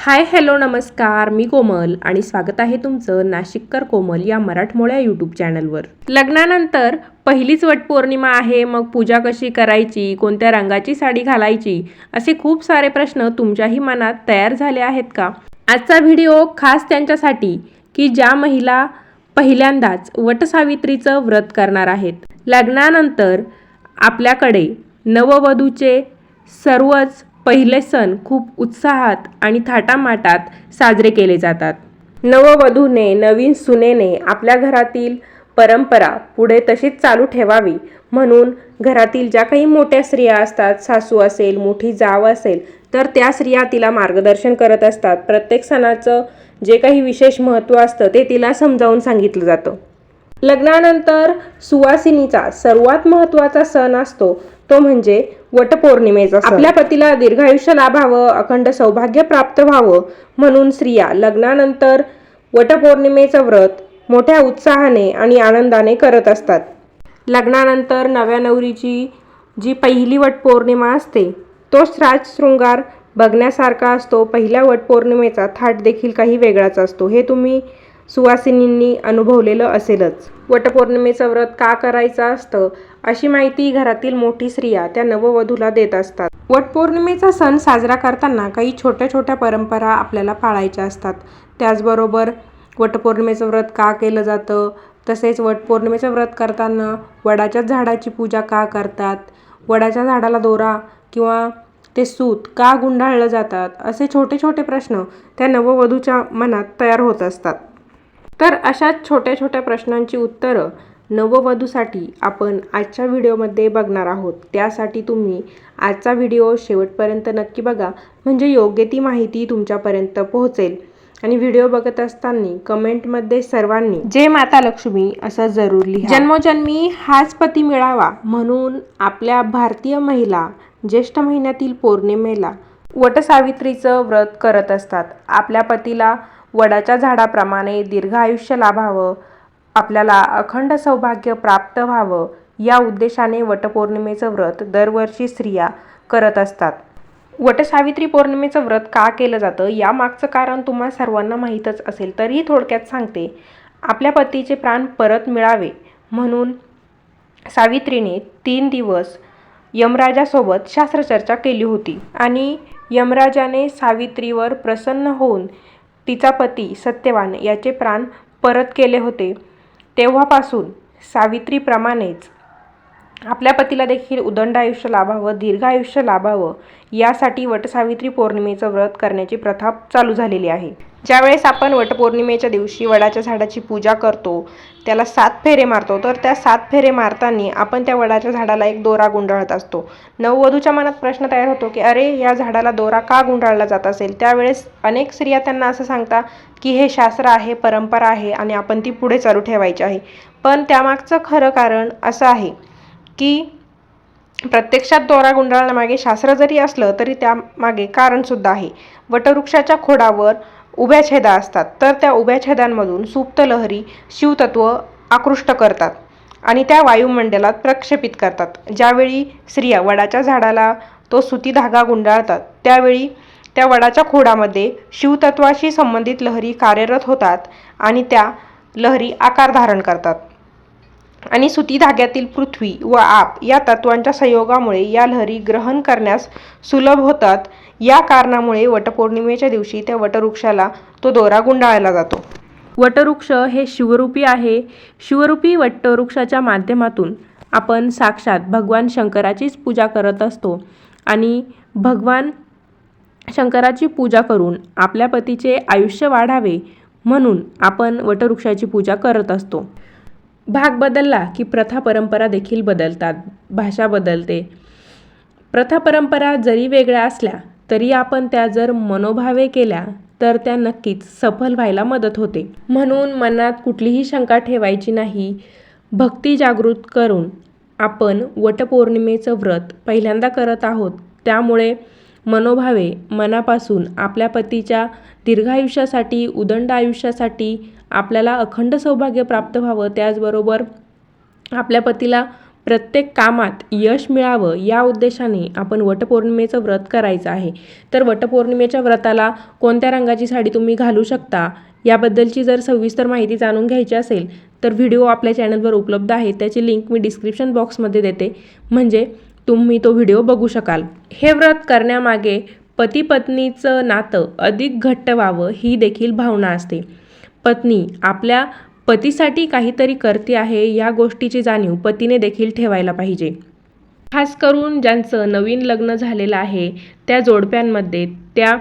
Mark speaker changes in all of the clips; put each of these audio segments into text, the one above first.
Speaker 1: Hi hello नमस्कार. मी कोमल आणि स्वागत आहे तुमचं नाशिककर कोमल या मराठमोळ्या यूट्यूब चॅनलवर. लग्नानंतर पहिलीच वटपौर्णिमा आहे. मग पूजा कशी करायची? कोणत्या रंगाची साडी घालायची? असे खूप सारे प्रश्न तुमच्याही मनात तयार झाले आहेत का? आजचा व्हिडिओ खास त्यांच्यासाठी की ज्या महिला पहिल्यांदाच वटसावित्रीचं व्रत करणार आहेत. लग्नानंतर आपल्याकडे नववधूचे सर्वच पहिले सण खूप उत्साहात आणि थाटामाटात साजरे केले जातात. नववधूने नवीन सुनेने आपल्या घरातील परंपरा पुढे तशीच चालू ठेवावी. म्हणून घरातील ज्या काही मोठ्या स्त्रिया असतात सासू असेल मोठी जाव असेल तर त्या स्त्रिया तिला मार्गदर्शन करत असतात. प्रत्येक सणाचं जे काही विशेष महत्त्व असतं ते तिला समजावून सांगितलं जातं. लग्नानंतर सुवासिनीचा सर्वात महत्त्वाचा सण असतो तो म्हणजे वटपौर्णिमेचा आपल्या पतीला दीर्घायुष्य लाभावं अखंड सौभाग्य प्राप्त व्हावं म्हणून स्त्रिया लग्नानंतर वटपौर्णिमेचं व्रत मोठ्या उत्साहाने आणि आनंदाने करत असतात. लग्नानंतर नव्या नवरीची जी पहिली वटपौर्णिमा असते तोच राजशृंगार बघण्यासारखा असतो. पहिल्या वटपौर्णिमेचा थाट देखील काही वेगळाच असतो. हे तुम्ही सुवासिनींनी अनुभवलेलं असेलच. वटपौर्णिमेचं व्रत का करायचं असतं अशी माहिती घरातील मोठी स्त्रिया त्या नववधूला देत असतात. वटपौर्णिमेचा सण साजरा करताना काही छोट्या छोट्या परंपरा आपल्याला पाळायच्या असतात. त्याचबरोबर वटपौर्णिमेचं व्रत का केलं जातं तसेच वटपौर्णिमेचं व्रत करताना वडाच्या झाडाची पूजा का करतात वडाच्या झाडाला दोरा किंवा ते सूत का गुंडाळलं जातात असे छोटे छोटे प्रश्न त्या नववधूच्या मनात तयार होत असतात. तर अशाच छोट्या छोट्या प्रश्नांची उत्तरं नववधूसाठी आपण आजच्या व्हिडिओमध्ये बघणार आहोत. त्यासाठी तुम्ही आजचा व्हिडिओ शेवटपर्यंत नक्की बघा. म्हणजे योग्य ती माहिती तुमच्यापर्यंत पोहोचेल. आणि व्हिडिओ बघत असताना कमेंटमध्ये सर्वांनी जय माता लक्ष्मी असं जरूर लिहा. जन्मोजन्मी हाच पती मिळावा म्हणून आपल्या भारतीय महिला ज्येष्ठ महिन्यातील पौर्णिमेला वटसावित्रीचं व्रत करत असतात. आपल्या पतीला वडाच्या झाडाप्रमाणे दीर्घ आयुष्य लाभावं आपल्याला अखंड सौभाग्य प्राप्त व्हावं या उद्देशाने वटपौर्णिमेचं व्रत दरवर्षी स्त्रिया करत असतात. वटसावित्री पौर्णिमेचं व्रत का केलं जातं? या मागचं कारण तुम्हा सर्वांना माहीतच असेल तरीही थोडक्यात सांगते. आपल्या पतीचे प्राण परत मिळावे म्हणून सावित्रीने तीन दिवस यमराजासोबत शास्त्रचर्चा केली होती आणि यमराजाने सावित्रीवर प्रसन्न होऊन तिचा पती सत्यवान याचे प्राण परत केले होते. तेव्हापासून सावित्रीप्रमाणेच आपल्या पतीला देखील उदंड आयुष्य लाभावं दीर्घ आयुष्य लाभावं यासाठी वटसावित्री पौर्णिमेचं व्रत करण्याची प्रथा चालू झालेली आहे. ज्यावेळेस आपण वटपौर्णिमेच्या दिवशी वडाच्या झाडाची पूजा करतो त्याला सात फेरे मारतो तर त्या सात फेरे मारताना आपण त्या वडाच्या झाडाला एक दोरा गुंडाळत असतो. नववधूच्या मनात प्रश्न तयार होतो की अरे या झाडाला दोरा का गुंडाळला जात असेल? त्यावेळेस अनेक स्त्रिया त्यांना असं सांगतात की हे शास्त्र आहे परंपरा आहे आणि आपण ती पुढे चालू ठेवायची आहे. पण त्यामागचं खरं कारण असं आहे की प्रत्यक्षात दोरा गुंडाळण्यामागे शास्त्र जरी असलं तरी त्यामागे कारणसुद्धा आहे. वटवृक्षाच्या खोडावर उभ्या छेदा असतात तर त्या उभ्या छेदांमधून सुप्त लहरी शिवतत्व आकृष्ट करतात आणि त्या वायुमंडलात प्रक्षेपित करतात. ज्यावेळी स्त्रिया वडाच्या झाडाला तो सुती धागा गुंडाळतात त्यावेळी त्या वडाच्या खोडामध्ये शिवतत्वाशी संबंधित लहरी कार्यरत होतात आणि त्या लहरी आकार धारण करतात. आणि सुती धाग्यातील पृथ्वी व आप या तत्वांच्या संयोगामुळे या लहरी ग्रहण करण्यास सुलभ होतात. या कारणामुळे वटपौर्णिमेच्या दिवशी त्या वटवृक्षाला तो दोरा गुंडाळला जातो. वटवृक्ष हे शिवरूपी आहे. शिवरूपी वटवृक्षाच्या माध्यमातून आपण साक्षात भगवान शंकराचीच पूजा करत असतो आणि भगवान शंकराची पूजा करून आपल्या पतीचे आयुष्य वाढावे म्हणून आपण वटवृक्षाची पूजा करत असतो. भाग बदलला की प्रथा परंपरा देखील बदलतात. भाषा बदलते. प्रथा परंपरा जरी वेगळ्या असल्या तरी आपण त्या जर मनोभावे केल्या तर त्या नक्कीच सफल व्हायला मदत होते. म्हणून मनात कुठलीही शंका ठेवायची नाही. भक्ती जागृत करून आपण वटपौर्णिमेचं व्रत पहिल्यांदा करत आहोत. त्यामुळे मनोभावे मनापासून आपल्या पतीच्या दीर्घायुष्यासाठी उदंड आयुष्यासाठी आपल्याला अखंड सौभाग्य प्राप्त व्हावं त्याचबरोबर आपल्या पतीला प्रत्येक कामात यश मिळावं या उद्देशाने आपण वटपौर्णिमेचं व्रत करायचं आहे. तर वटपौर्णिमेच्या व्रताला कोणत्या रंगाची साडी तुम्ही घालू शकता याबद्दलची जर सविस्तर माहिती जाणून घ्यायची असेल तर व्हिडिओ आपल्या चॅनलवर उपलब्ध आहे. त्याची लिंक मी डिस्क्रिप्शन बॉक्समध्ये देते. म्हणजे तुम्ही तो व्हिडिओ बघू शकाल. हे व्रत करण्यामागे पती पत्नीचं नातं अधिक घट्ट व्हावं ही देखील भावना असते. पत्नी आपल्या पतीसाठी काहीतरी करते आहे या गोष्टीची जाणीव पतीने देखील ठेवायला पाहिजे. खास करून ज्यांचं नवीन लग्न झालेलं आहे त्या जोडप्यांमध्ये त्या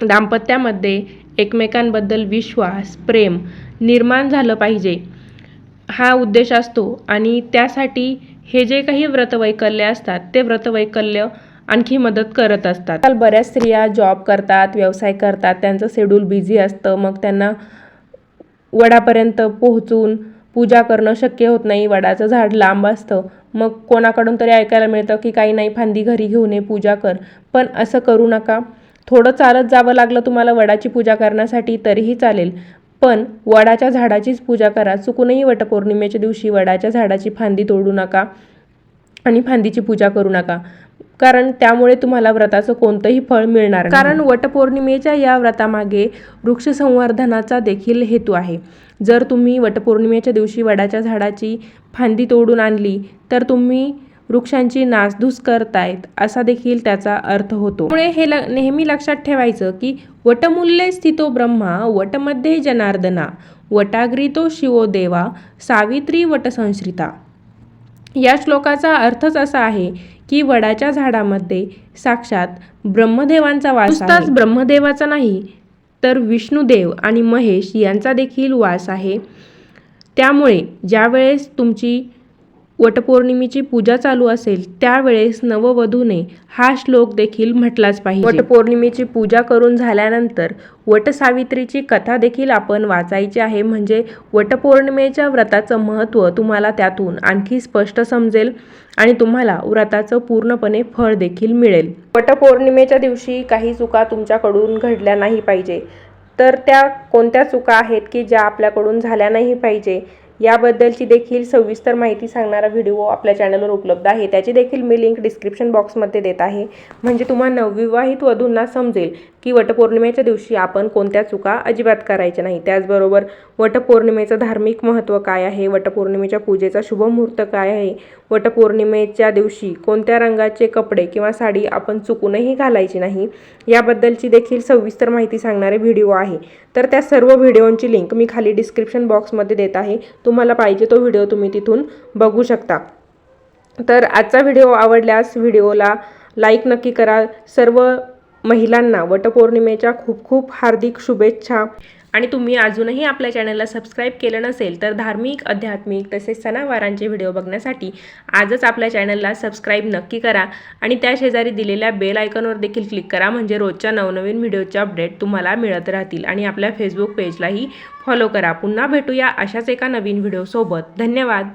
Speaker 1: दाम्पत्यामध्ये एकमेकांबद्दल विश्वास प्रेम निर्माण झालं पाहिजे. हा उद्देश असतो आणि त्यासाठी हे जे काही व्रतवैकल्य असतात ते व्रतवैकल्य आणखी मदत करत असतात. काल बऱ्याच स्त्रिया जॉब करतात व्यवसाय करतात त्यांचं शेड्यूल बिझी असतं. मग त्यांना वडापर्यंत पोहोचून पूजा करणं शक्य होत नाही. वडाचं झाड लांब असतं. मग कोणाकडून तरी ऐकायला मिळतं की काही नाही फांदी घरी घेऊन ये पूजा कर. पण असं करू नका. थोडं चालत जावं लागलं तुम्हाला वडाची पूजा करण्यासाठी तरीही चालेल. पण वडाच्या झाडाचीच पूजा करा. चुकूनही वटपौर्णिमेच्या दिवशी वडाच्या झाडाची फांदी तोडू नका आणि फांदीची पूजा करू नका. कारण त्यामुळे तुम्हाला व्रताचं कोणतंही फळ मिळणार कारण वटपौर्णिमेच्या या व्रतामागे वृक्ष संवर्धनाचा देखील हेतू आहे. जर तुम्ही वटपौर्णिमेच्या दिवशी वडाच्या झाडाची फांदी तोडून आणली तर तुम्ही वृक्षांची नासधूस करतायत असा देखील त्याचा अर्थ होतो. त्यामुळे हे ल नेहमी लक्षात ठेवायचं की वटमूल्ये स्थितो ब्रह्मा वटमध्ये जनार्दना वटाग्रितो शिवो देवा सावित्री वटसंश्रिता. या श्लोकाचा अर्थच असा आहे की वडाच्या झाडामध्ये साक्षात ब्रह्मदेवांचा वास नुसताच ब्रह्मदेवाचा नाही तर विष्णुदेव आणि महेश यांचा देखील वास आहे. त्यामुळे ज्यावेळेस तुमची वटपौर्णिमेची पूजा चालू असेल त्यावेळेस नववधूने हा श्लोक देखील म्हटलाच पाहिजे. वटपौर्णिमेची पूजा करून झाल्यानंतर वटसावित्रीची कथा देखील आपण वाचायची आहे. म्हणजे वटपौर्णिमेच्या व्रताचं महत्त्व तुम्हाला त्यातून आणखी स्पष्ट समजेल आणि तुम्हाला व्रताचं पूर्णपणे फळ देखील मिळेल. वटपौर्णिमेच्या दिवशी काही चुका तुमच्याकडून घडल्या नाही पाहिजे. तर त्या कोणत्या चुका आहेत की ज्या आपल्याकडून झाल्या नाही पाहिजे? याबद्दलची देखील सविस्तर माहिती सांगणारा व्हिडिओ आपल्या चॅनलवर उपलब्ध आहे. त्याची देखील मी लिंक डिस्क्रिप्शन बॉक्समध्ये देत आहे. म्हणजे तुम्हाला नवविवाहित वधूंना समजेल की वटपौर्णिमेच्या दिवशी आपण कोणत्या चुका अजिबात करायच्या नाही. त्याचबरोबर वटपौर्णिमेचं धार्मिक महत्त्व काय आहे? वटपौर्णिमेच्या पूजेचा शुभ मुहूर्त काय आहे? वटपौर्णिमेच्या दिवशी कोणत्या रंगाचे कपडे किंवा साडी आपण चुकूनही घालायची नाही? याबद्दलची देखील सविस्तर माहिती सांगणारे व्हिडिओ आहे. तर त्या सर्व व्हिडिओंची लिंक मी खाली डिस्क्रिप्शन बॉक्समध्ये देत आहे. तुम्हाला पाहिजे तो व्हिडिओ तुम्ही तिथून बघू शकता. तर आजचा व्हिडिओ आवडल्यास व्हिडिओला लाईक नक्की करा. सर्व महिलांना वटपौर्णिमेच्या खूप खूप हार्दिक शुभेच्छा. आणि तुम्ही अजूनही आपल्या चॅनलला सबस्क्राईब केलं नसेल तर धार्मिक आध्यात्मिक तसेच सणावारांचे व्हिडिओ बघण्यासाठी आजच आपल्या चॅनलला सबस्क्राईब नक्की करा आणि त्या शेजारी दिलेल्या बेल आयकॉनवर देखील क्लिक करा म्हणजे रोजच्या नवनवीन व्हिडिओचे अपडेट तुम्हाला मिळत राहतील आणि आपल्या फेसबुक पेजलाही फॉलो करा. पुन्हा भेटूया अशाच एका नवीन व्हिडिओसोबत. धन्यवाद.